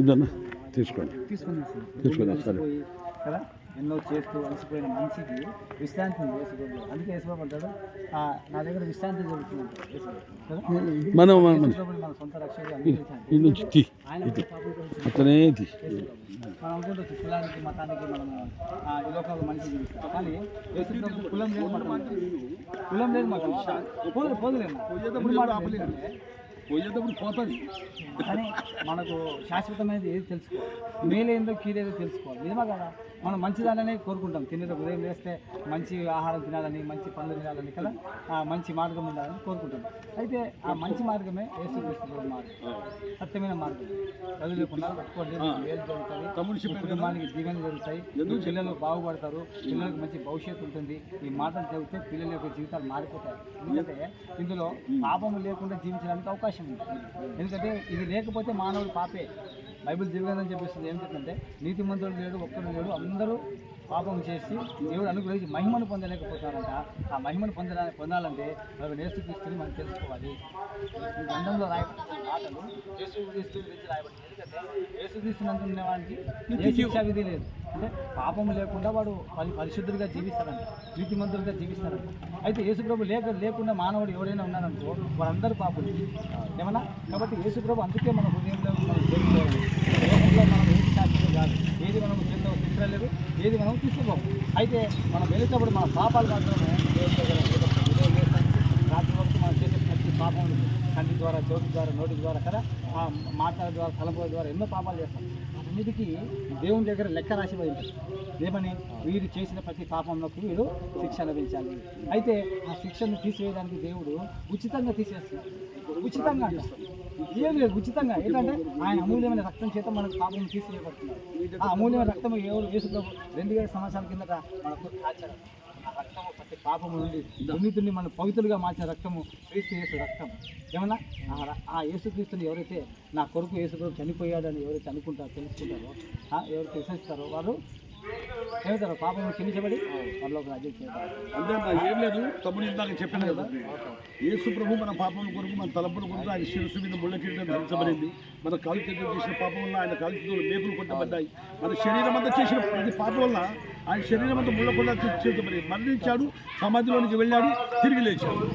ఇదన్నా తీసుకోండి. తీసుకుని తీసుకున్నా, సరే. కదా ఎన్నో చేస్తూ అలసిపోయిన మనిషికి విశ్రాంతి ఉంది యేసుబాబు అందుకే "ఆ, నా దగ్గర విశ్రాంతి జరుగుతుంది కదా? మనం మన- సొంత అట్లనే తీ మనం అనుకుంటూ కులానికి మతానికి మనం ఆ, ఈ లోకంలో మనిషి జీవిస్తాం కానీ కులం లేదు. కులం లేదు లేదు. పోదు ఏంటంటే, పోయేటప్పుడు పోతుంది. కానీ మనకు శాశ్వతమైనది ఏది తెలుసుకోవాలి? మేలేందో కీడేదో తెలుసుకోవాలి. నిజమా కదా? మనం మంచిదాననే కోరుకుంటాం. తినేటప్పుడు ఉదయం లేస్తే మంచి ఆహారం తినాలని మంచి పండ్లు తినాలని కదా? ఆ మంచి మార్గం ఉండాలని కోరుకుంటాం. అయితే ఆ మంచి మార్గమే యేసుక్రీస్తు మార్గం. సత్యమైన మార్గం. చదువు లేకుండా పట్టుకోండి మేలు తమ్ముడు జరుగుతుంది. కుటుంబానికి దీవెన జరుగుతాయి. పిల్లలు బాగుపడతారు. పిల్లలకు మంచి భవిష్యత్తు ఉంటుంది. ఈ మాటలు చదివితే పిల్లల యొక్క జీవితాలు మారిపోతాయి. ఎందుకంటే ఇందులో పాపము లేకుండా జీవించడానికి అవకాశం ఉంది. ఎందుకంటే ఇది లేకపోతే మానవుడు పాపే. బైబిల్ జీవితం చెప్పేస్తుంది. ఏం చెప్తుంటే నీతిమంతుడు లేడు ఒక్కడు లేడు అందరూ పాపం చేసి దేవుడు అనుగ్రహించి మహిమను పొందలేకపోతారంట. ఆ మహిమను పొందడానికి పొందాలంటే మనం నేర్చుక్రీస్తుని మనం తెలుసుకోవాలి. ఈ గ్రంథంలో రాయబడిన మాటలు యేసుక్రీస్తు గురించి రాయబడింది ఎందుకంటే ఏ శిక్షా విధి లేదు. అంటే పాపం లేకుండా వాడు పరి పరిశుద్ధుడిగా జీవిస్తాడంట. నీతిమంతుడిగా జీవిస్తాడంట. అయితే యేసుప్రభు లేక లేకుండా మానవుడు ఎవరైనా ఉన్నారనుకో వారందరూ పాపులు. ఏమన్నా? కాబట్టి యేసుప్రభు అందుకే మన హృదయంలో మనం చేరుకోవాలి మనం ఏది కాదు ఏది మనం చేతిలో తీసుకురాలేదు ఏది మనం తీసుకోము అయితే మనం వెళ్ళేటప్పుడు మన పాపాలు మాత్రమే రాత్రి వరకు మనం చేసే ప్రతి పాపం కంటి ద్వారా చోటు ద్వారా నోటి ద్వారా కదా ఆ మాటల ద్వారా తలపుల ద్వారా ఎన్నో పాపాలు చేస్తాం. అన్నిటికీ దేవుని దగ్గర లెక్క రాసి ఉంటుంది. ఏమని? వీరు చేసిన ప్రతి పాపంలోకి వీరు శిక్ష లభించాలి అయితే ఆ శిక్షను తీసివేయడానికి దేవుడు ఉచితంగా తీసేస్తున్నారు ఉచితంగా అంటాడు. ఏం లేదు ఉచితంగా. ఏంటంటే ఆయన అమూల్యమైన రక్తం చేత మనకు పాపం తీసివేయబడుతున్నారు. ఆ అమూల్యమైన రక్తం ఎవరు యేసు రెండు వేల సంవత్సరాల కిందట మనకు కాచారు. ఆ రక్తము ప్రతి పాపము నుండి దుర్నీతిని మన పవిత్రులుగా మార్చిన రక్తము క్రీస్తు యేసు రక్తం. ఏమన్నా? ఆ యేసుక్రీస్తుని ఎవరైతే నా కొడుకు యేసు కొడుకు చనిపోయాడని ఎవరైతే అనుకుంటారో తెలుసుకుంటారో ఎవరు ప్రశ్నిస్తారో విశ్వసిస్తారో వారు పాపము క్షమించబడి నా ఏం లేదు తమ్ముడు ఇందాక చెప్పాను కదా. యేసు ప్రభు మన పాపం కొరకు మన తలపుల కొరకు ఆయన శిరస్సు మీద ముళ్ళ కిరీటం ధరించబడింది. మన కాలు చేతులు చేసిన పాపం వల్ల ఆయన కాలు చేతులు మేకులు కొట్టబడ్డాయి. మన శరీరం అంతా చేసిన ప్రతి పాపం వల్ల ఆయన శరీరం అంతా ముళ్ళ కొండ చేతబడింది మరణించాడు సమాధిలోనికి వెళ్ళాడు తిరిగి లేచాడు.